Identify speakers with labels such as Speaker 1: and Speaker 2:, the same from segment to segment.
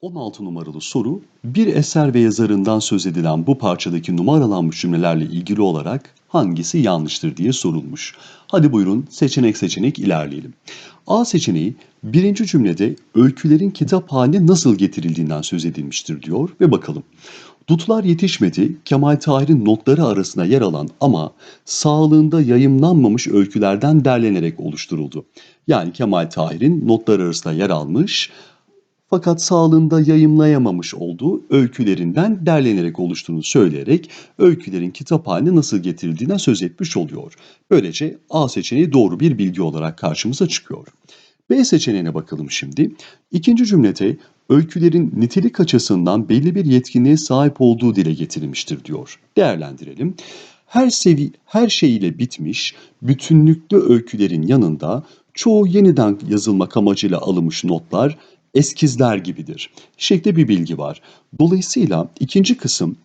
Speaker 1: 16 numaralı soru, bir eser ve yazarından söz edilen bu parçadaki numaralanmış cümlelerle ilgili olarak hangisi yanlıştır diye sorulmuş. Hadi buyurun seçenek seçenek ilerleyelim. A seçeneği birinci cümlede öykülerin kitap haline nasıl getirildiğinden söz edilmiştir diyor ve bakalım. Dutlar yetişmedi, Kemal Tahir'in notları arasında yer alan ama sağlığında yayımlanmamış öykülerden derlenerek oluşturuldu. Yani Kemal Tahir'in notları arasında yer almış fakat sağlığında yayımlayamamış olduğu öykülerinden derlenerek oluştuğunu söyleyerek öykülerin kitap nasıl getirildiğinden söz etmiş oluyor. Böylece A seçeneği doğru bir bilgi olarak karşımıza çıkıyor. B seçeneğine bakalım şimdi. İkinci cümlede öykülerin nitelik açısından belli bir yetkinliğe sahip olduğu dile getirilmiştir diyor. Değerlendirelim. Her sevi her şeyiyle bitmiş, bütünlüklü öykülerin yanında çoğu yeniden yazılmak amacıyla alınmış notlar eskizler gibidir. Şekli bir bilgi var. Dolayısıyla ikinci kısım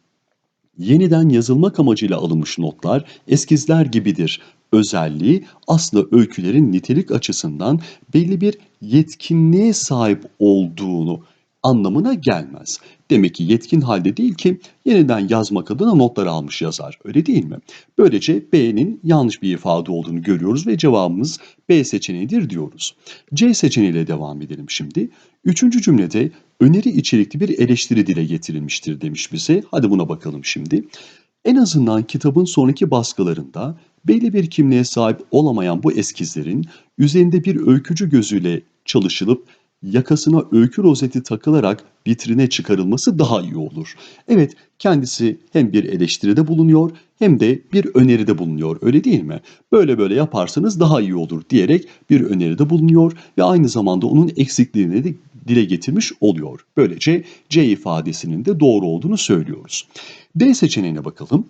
Speaker 1: yeniden yazılmak amacıyla alınmış notlar eskizler gibidir. Özelliği aslında öykülerin nitelik açısından belli bir yetkinliğe sahip olduğunu anlamına gelmez. Demek ki yetkin halde değil ki yeniden yazmak adına notlar almış yazar. Öyle değil mi? Böylece B'nin yanlış bir ifade olduğunu görüyoruz ve cevabımız B seçeneğidir diyoruz. C seçeneğiyle devam edelim şimdi. Üçüncü cümlede öneri içerikli bir eleştiri dile getirilmiştir demiş bize. Hadi buna bakalım şimdi. En azından kitabın sonraki baskılarında belli bir kimliğe sahip olamayan bu eskizlerin üzerinde bir öykücü gözüyle çalışılıp yakasına öykü rozeti takılarak vitrine çıkarılması daha iyi olur. Evet, kendisi hem bir eleştiride bulunuyor hem de bir öneride bulunuyor. Öyle değil mi? Böyle böyle yaparsanız daha iyi olur diyerek bir öneride bulunuyor ve aynı zamanda onun eksikliğini de dile getirmiş oluyor. Böylece C ifadesinin de doğru olduğunu söylüyoruz. D seçeneğine bakalım.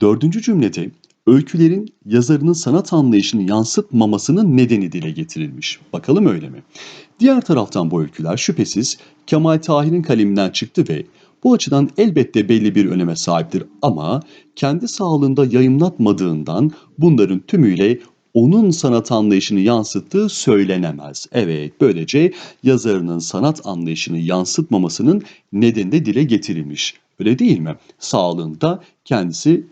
Speaker 1: Dördüncü cümlede öykülerin yazarının sanat anlayışını yansıtmamasının nedeni dile getirilmiş. Bakalım öyle mi? Diğer taraftan bu öyküler şüphesiz Kemal Tahir'in kaleminden çıktı ve bu açıdan elbette belli bir öneme sahiptir ama kendi sağlığında yayımlatmadığından bunların tümüyle onun sanat anlayışını yansıttığı söylenemez. Evet, böylece yazarının sanat anlayışını yansıtmamasının nedeni de dile getirilmiş. Öyle değil mi? Sağlığında kendisi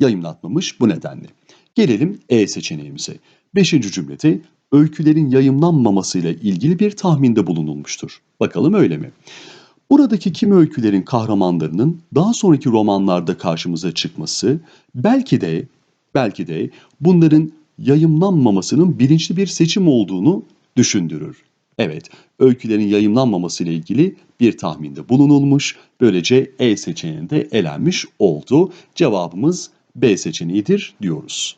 Speaker 1: yayımlatmamış bu nedenle. Gelelim E seçeneğimize. Beşinci cümlede öykülerin yayımlanmamasıyla ilgili bir tahminde bulunulmuştur. Bakalım öyle mi? Buradaki kimi öykülerin kahramanlarının daha sonraki romanlarda karşımıza çıkması belki de belki de bunların yayımlanmamasının bilinçli bir seçim olduğunu düşündürür. Evet, öykülerin yayımlanmaması ile ilgili bir tahminde bulunulmuş. Böylece E seçeneğinde elenmiş oldu. Cevabımız B seçeneğidir diyoruz.